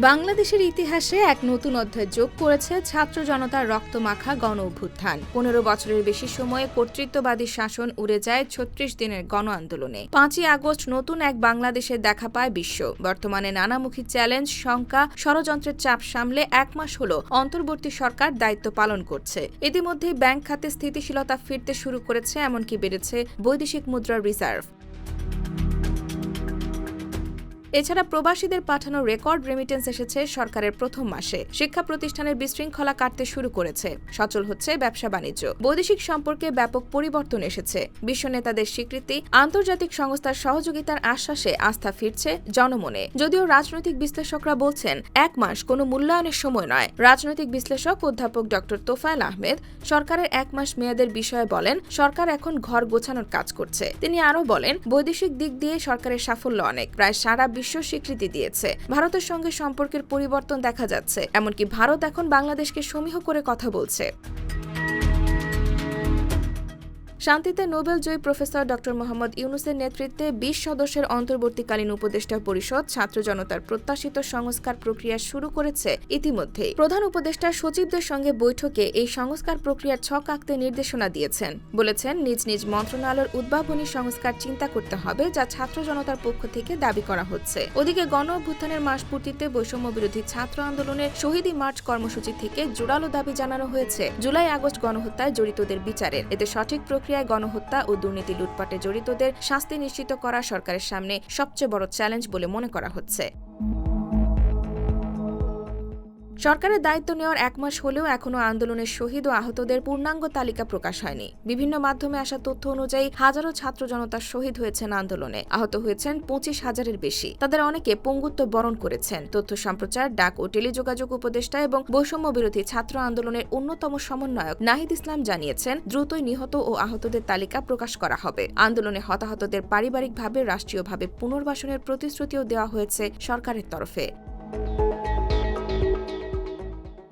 বাংলাদেশের ইতিহাসে এক নতুন অধ্যায় যোগ করেছে ছাত্র জনতার রক্তমাখা গণ অভ্যুত্থান পনেরো বছরের বেশি সময়ে কর্তৃত্ববাদী শাসন উড়ে যায় ছত্রিশ দিনের গণ আন্দোলনে পাঁচই আগস্ট নতুন এক বাংলাদেশে দেখা পায় বিশ্ব। বর্তমানে নানামুখী চ্যালেঞ্জ, শঙ্কা, ষড়যন্ত্রের চাপ সামলে এক মাস হল অন্তর্বর্তী সরকার দায়িত্ব পালন করছে। ইতিমধ্যেই ব্যাংক খাতে স্থিতিশীলতা ফিরতে শুরু করেছে, এমনকি বেড়েছে বৈদেশিক মুদ্রার রিজার্ভ। এছাড়া প্রবাসীদের পাঠানো রেকর্ড রেমিটেন্স এসেছে সরকারের প্রথম মাসে। শিক্ষা প্রতিষ্ঠানের বিশৃঙ্খলা কাটতে শুরু করেছে। সচল হচ্ছে ব্যবসা বাণিজ্য। বৈদেশিক সম্পর্কে ব্যাপক পরিবর্তন এসেছে। বিশ্ব নেতাদের স্বীকৃতি, আন্তর্জাতিক সংস্থার সহযোগিতার আশ্বাসে আস্থা ফিরছে জনমনে। যদিও রাজনৈতিক বিশ্লেষকরা বলছেন, এক মাস কোনো মূল্যায়নের সময় নয়। রাজনৈতিক বিশ্লেষক অধ্যাপক ড. তোফায়েল আহমেদ সরকারের এক মাস মেয়াদের বিষয়ে বলেন, সরকার এখন ঘর গোছানোর কাজ করছে। তিনি আরও বলেন, বৈদেশিক দিক দিয়ে সরকারের সাফল্য অনেক। প্রায় সারা বিশ্ব স্বীকৃতি দিয়েছে। ভারতের সঙ্গে সম্পর্কের পরিবর্তন দেখা যাচ্ছে, এমনকি ভারত এখন বাংলাদেশকে সমীহ করে কথা বলছে। শান্তিতে নোবেল জয়ী প্রফেসর ড মোহাম্মদ ইউনুসের নেতৃত্বে বিশ সদস্যের অন্তর্বর্তীকালীন উপদেষ্টা পরিষদ ছাত্র জনতার প্রত্যাশিত সংস্কার প্রক্রিয়া শুরু করেছে ইতিমধ্যে প্রধান উপদেষ্টা সচিবদের সঙ্গে বৈঠকে এই সংস্কার প্রক্রিয়ার ছক আঁকতে নির্দেশনা দিয়েছেন। বলেছেন, নিজ নিজ মন্ত্রণালয়ের উদ্ভাবনী সংস্কার চিন্তা করতে হবে যা ছাত্র জনতার পক্ষ থেকে দাবি করা হচ্ছে। ওদিকে গণ অভ্যুত্থানের মাস পূর্তিতে বৈষম্য বিরোধী ছাত্র আন্দোলনের শহীদী মার্চ কর্মসূচি থেকে জোরালো দাবি জানানো হয়েছে। জুলাই আগস্ট গণহত্যায় জড়িতদের বিচারের। এতে সঠিক প্রক্রিয়ায় গণহত্যা ও দুর্নীতি লুটপাটে জড়িতদের শাস্তি নিশ্চিত করা সরকারের সামনে সবচেয়ে বড় চ্যালেঞ্জ বলে মনে করা হচ্ছে। সরকারের দায়িত্ব নেওয়ার এক মাস হলেও এখনও আন্দোলনের শহীদ ও আহতদের পূর্ণাঙ্গ তালিকা প্রকাশ হয়নি। বিভিন্ন মাধ্যমে আসা তথ্য অনুযায়ী হাজারো ছাত্র জনতা শহীদ হয়েছেন আন্দোলনে। আহত হয়েছেন পঁচিশ হাজারের বেশি। তাদের অনেকে পঙ্গুত্ব বরণ করেছেন। তথ্য সম্প্রচার, ডাক ও টেলিযোগাযোগ উপদেষ্টা এবং বৈষম্য বিরোধী ছাত্র আন্দোলনের অন্যতম সমন্বয়ক নাহিদ ইসলাম জানিয়েছেন, দ্রুতই নিহত ও আহতদের তালিকা প্রকাশ করা হবে। আন্দোলনে হতাহতদের পারিবারিকভাবে, রাষ্ট্রীয়ভাবে পুনর্বাসনের প্রতিশ্রুতিও দেওয়া হয়েছে সরকারের তরফে।